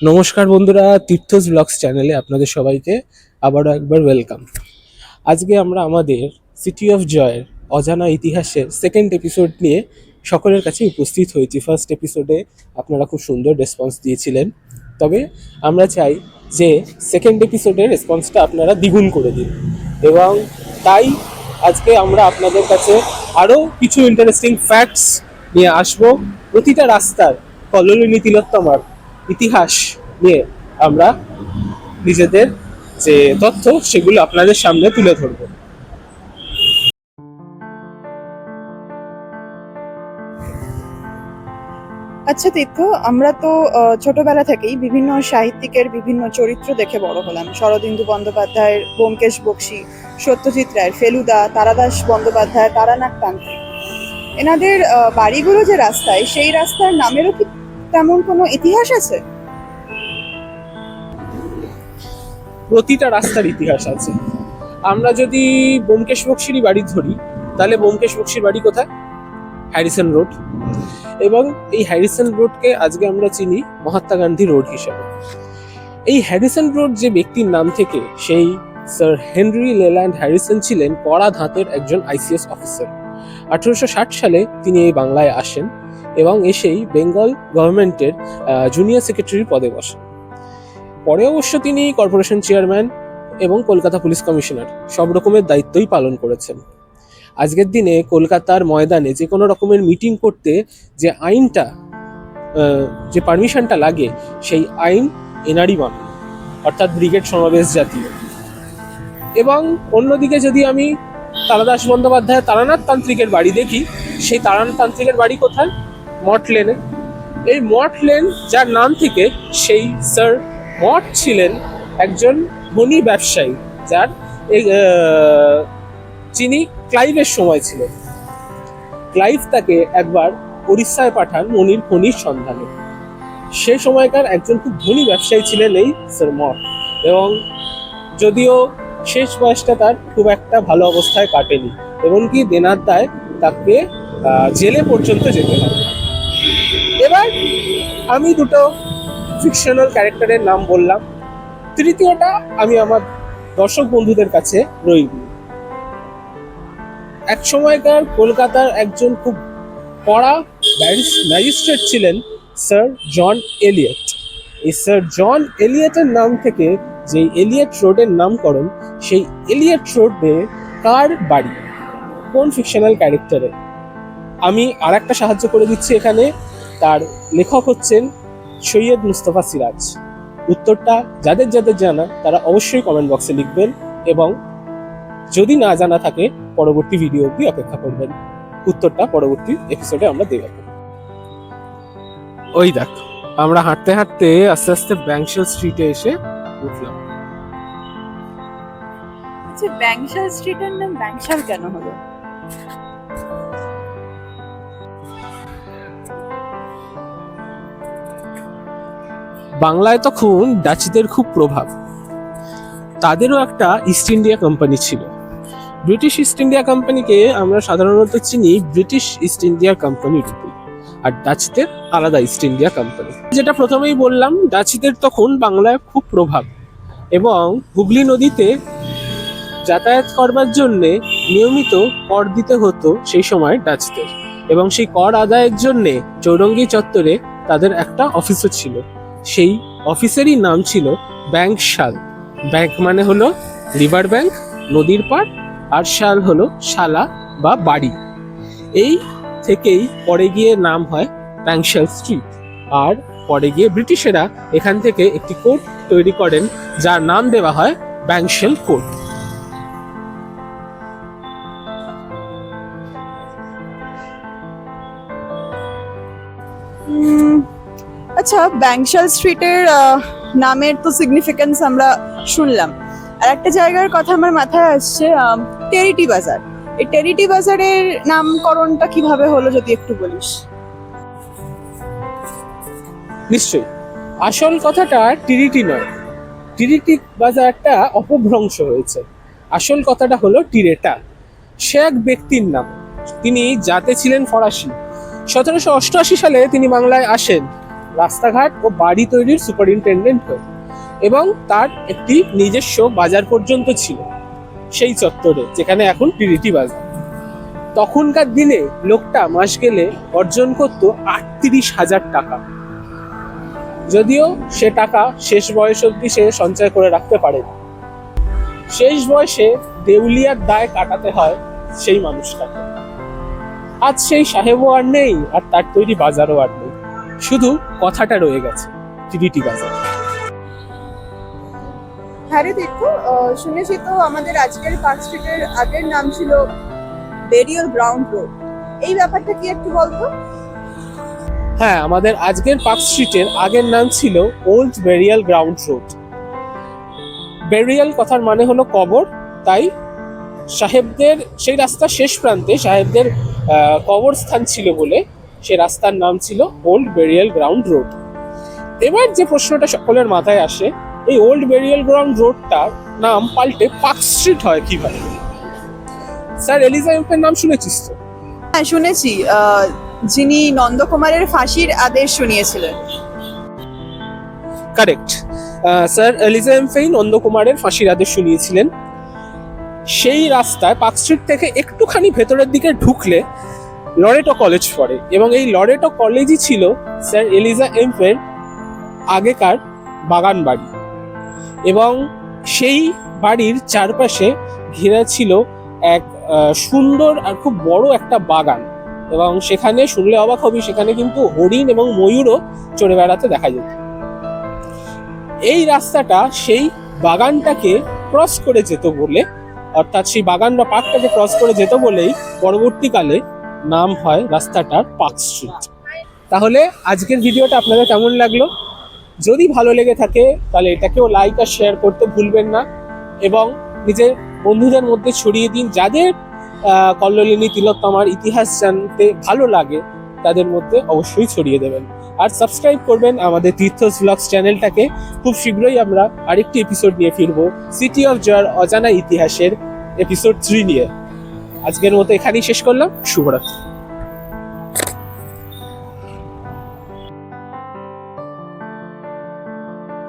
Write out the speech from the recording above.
নমস্কার বন্ধুরা, তীর্থস ব্লগস চ্যানেলে আপনাদের সবাইকে আবারও একবার ওয়েলকাম আজকে আমরা আমাদের সিটি অফ জয়ের অজানা ইতিহাসের সেকেন্ড এপিসোড নিয়ে সকলের কাছে উপস্থিত হয়েছি। ফার্স্ট এপিসোডে আপনারা খুব সুন্দর রেসপন্স দিয়েছিলেন। তবে আমরা চাই যে সেকেন্ড এপিসোডের রেসপন্সটা আপনারা দ্বিগুণ করে দিন। এবং তাই আজকে আমরা আপনাদের কাছে আরও কিছু ইন্টারেস্টিং ফ্যাক্টস নিয়ে আসব। প্রতিটা রাস্তার কল্লোলিনী তিলোত্তমার ইতিহাস নিয়ে আমরা নিজেদের যে তথ্য সেগুলো আপনাদের সামনে তুলে ধরবো। আচ্ছা তীর্থ, আমরা তো ছোটবেলা থেকেই বিভিন্ন সাহিত্যিকের বিভিন্ন চরিত্র দেখে বড় হলাম। শরদিন্দু বন্দ্যোপাধ্যায়ের ব্যোমকেশ বক্সী, সত্যজিৎ রায়ের ফেলুদা, তারাদাস বন্দ্যোপাধ্যায়, তারানাথ তান্ত্রিক। এনাদের বাড়িগুলো যে রাস্তায়, সেই রাস্তার নামেরও কি তেমন কোনো ইতিহাস আছে? প্রতিটা রাস্তার ইতিহাস আছে। আমরা যদি ব্যোমকেশ বক্সিরই বাড়ি ধরি, তাহলে ব্যোমকেশ বক্সির বাড়ি কোথায়? Harrison road. এবং এই হ্যারিসন রোডকে আজকে আমরা চিনি মহাত্মা গান্ধী রোড হিসেবে। এই হ্যারিসন রোড যে ব্যক্তির নাম থেকে সেই স্যার হেনরি লেল্যান্ড হ্যারিসন ছিলেন কড়া ধাঁতের একজন আইসিএস অফিসার। আঠেরোশো সালে তিনি এই বাংলায় আসেন। এবং এসেই বেঙ্গল গভর্নমেন্টের জুনিয়র সেক্রেটারি পদে বসেন পরে অবশ্য তিনি কর্পোরেশন চেয়ারম্যান এবং কলকাতা পুলিশ কমিশনার সব রকমের দায়িত্বই পালন করেছেন। আজকের দিনে কলকাতার ময়দানে যে কোনো রকমের মিটিং করতে যে আইনটা যে পারমিশনটা লাগে, সেই আইন এনারই বানানো অর্থাৎ ব্রিগেড সমাবেশ জাতীয়। এবং অন্যদিকে যদি আমি তারাদাস বন্দ্যোপাধ্যায় তারানাথ তান্ত্রিকের বাড়ি দেখি, সেই তারানাথ তান্ত্রিকের বাড়ি কোথায়? মঠ লেনে। এই মঠ লেন, যার নাম থেকে সেই স্যার মঠ ছিলেন একজন ধনী ব্যবসায়ী, যার যিনি ক্লাইভের সময় ছিলেন। ক্লাইভ তাকে একবার উড়িষ্যায় পাঠান মনির খনির সন্ধানে। সে সময়কার একজন খুব ধনী ব্যবসায়ী ছিলেন এই স্যার মঠ। এবং যদিও শেষ বয়সটা তার খুব একটা ভালো অবস্থায় কাটেনি, এমনকি দেনার দায় তাকে জেলে পর্যন্ত যেতে হয় এবার আমি দুটো ফিকশনাল ক্যারেক্টারের নাম বললাম। তৃতীয়টা আমি আমার দর্শক বন্ধুদের কাছে রইব। এক সময়কার কলকাতার একজন খুব কড়া ম্যাজিস্ট্রেট ছিলেন স্যার জন এলিয়ট। এই স্যার জন এলিয়টের নাম থেকে যে এলিয়ট রোডের নামকরণ, সেই এলিয়ট রোডে কার বাড়ি? কোন ফিকশনাল ক্যারেক্টারে আমি আর একটা সাহায্য করে দিচ্ছি এখানে। তার লেখক হচ্ছেন সৈয়দ মুস্তফা সিরাজ। উত্তরটা যাদের যাদের জানা, তারা অবশ্যই কমেন্ট বক্সে লিখবেন এবং যদি না জানা থাকে, পরবর্তী ভিডিও অবধি অপেক্ষা করবেন। উত্তরটা পরবর্তী এপিসোডে আমরা দেব ওই দেখ, আমরা হাঁটতে হাঁটতে আস্তে আস্তে ব্যাংশাল স্ট্রিটে এসে উঠলাম। আচ্ছা ব্যাংশাল স্ট্রিটের নাম ব্যাংশাল কেন হলো? বাংলায় তখন ডাচিদের খুব প্রভাব। তাদেরও একটা ইস্ট ইন্ডিয়া কোম্পানি ছিল। ব্রিটিশ ইস্ট ইন্ডিয়া কোম্পানিকে আমরা সাধারণত চিনি ব্রিটিশ ইস্ট ইন্ডিয়া কোম্পানি রূপে। আর ডাচিদের আলাদা ইস্ট ইন্ডিয়া কোম্পানি যেটা প্রথমেই বললাম, ডাচিদের তখন বাংলায় খুব প্রভাব এবং হুগলি নদীতে যাতায়াত করবার জন্যে নিয়মিত কর দিতে হতো সেই সময় ডাচদের। এবং সেই কর আদায়ের জন্যে চৌরঙ্গি চত্বরে তাদের একটা অফিসও ছিল। সেই অফিসেরই নাম ছিল ব্যাংক শাল। ব্যাংক মানে হলো রিভার ব্যাংক, নদীর পাড়, আর শাল হলো শালা বা বাড়ি। এই থেকেই পরে গিয়ে নাম হয় ব্যাংশাল স্ট্রিট। আর পরে গিয়ে ব্রিটিশেরা এখান থেকে একটি কোর্ট তৈরি করেন, যার নাম দেওয়া হয় ব্যাংশাল কোর্ট। আচ্ছা ব্যাংশাল স্ট্রিটের নামের তো সিগনিফিকেন্স আমরা শুনলাম। আর একটা জায়গার কথা আমার মাথায় আসছে টেরিটি বাজার এই টেরিটি বাজারের নামকরণটা কীভাবে হলো যদি একটু বলিস? নিশ্চয়ই। আসল কথাটা টিরিটি নয়। টিরিটি বাজারটা অপভ্রংশ হয়েছে। আসল কথাটা হলো টিরেটা সে এক ব্যক্তির নাম। তিনি জাতে ছিলেন ফরাসি। সতেরোশো অষ্টআশি সালে তিনি বাংলায় আসেন। রাস্তাঘাট ও বাড়ি তৈরির সুপারিনটেন্ডেন্ট হয়ে। এবং তার একটি নিজস্ব বাজার পর্যন্ত ছিল সেই চত্বরে, যেখানে এখন টিরিটি বাজার। তখনকার দিনে লোকটা মাস গেলে অর্জন করত আটত্রিশ হাজার টাকা। যদিও সে টাকা শেষ বয়স অবধি সে সঞ্চয় করে রাখতে পারে শেষ বয়সে দেউলিয়ার দায় কাটাতে হয় সেই মানুষটাকে। আজ সেই সাহেবও আর নেই, আর তার তৈরি বাজারও আর নেই। শুধু কথাটা রয়ে গেছে টিডিটি বাজার। হ্যাঁ রে আহ, শুনেছি তো আমাদের আজকের পার্ক স্ট্রিটের আগের নাম ছিল বেরিয়াল গ্রাউন্ড রোড। এই ব্যাপারটা কি একটু বলতো? হ্যাঁ আমাদের আজকের পার্ক স্ট্রিটের আগের নাম ছিল old burial ground road. Burial কথার মানে হলো কবর তাই সাহেবদের সেই রাস্তার শেষ প্রান্তে সাহেবদের কবরস্থান ছিল বলে সে রাস্তার নাম ছিল ওল্ড বেরিয়াল গ্রাউন্ড রোড এবার যে প্রশ্নটা সকলের মাথায় আসে এই ওল্ড বেরিয়াল গ্রাউন্ড রোডটার নাম পাল্টে পার্ক স্ট্রিট হয় কীভাবে? স্যার এলিজা এম্পের নাম শুনেছিস তো? হ্যাঁ শুনেছি। যিনি নন্দকুমারের ফাঁসির আদেশ শুনিয়েছিলেন। কারেক্ট স্যার এলিজা এমফেই নন্দকুমারের ফাঁসির আদেশ শুনিয়েছিলেন। সেই রাস্তায় পার্ক স্ট্রিট থেকে একটুখানি ভেতরের দিকে ঢুকলে লরেটো কলেজ পড়ে এবং এই লরেটো কলেজই ছিল স্যার এলিজা এমফের আগেকার বাগান বাড়ি এবং সেই বাড়ির চারপাশে ঘেরা ছিল এক সুন্দর আর খুব বড় একটা বাগান। এবং সেখানে শুনলে অবাক হবি, সেখানে কিন্তু হরিণ এবং ময়ূরও চড়ে বেড়াতে দেখা যেত। এই রাস্তাটা সেই বাগানটাকে ক্রস করে যেত বলে, অর্থাৎ সেই বাগান বা পার্কটাকে ক্রস করে যেত বলেই পরবর্তীকালে নাম হয় রাস্তাটার পার্ক স্ট্রিট। তাহলে আজকের ভিডিওটা আপনাদের কেমন লাগল? যদি ভালো লেগে থাকে, তাহলে এটাকেও লাইক আর শেয়ার করতে ভুলবেন না এবং নিজের বন্ধুদের মধ্যে ছড়িয়ে দিন যাদের কল্লোলিনী তিলোত্তমার ইতিহাস জানতে ভালো লাগে, তাদের মধ্যে অবশ্যই ছড়িয়ে দেবেন। আর সাবস্ক্রাইব করবেন আমাদের তীর্থস ব্লগস চ্যানেলটাকে খুব শীঘ্রই আমরা আরেকটি এপিসোড নিয়ে ফিরবো সিটি অফ জয়ের অজানা ইতিহাসের এপিসোড থ্রি নিয়ে। আজকের মতো এখানেই শেষ করলাম। শুভরাত্রি।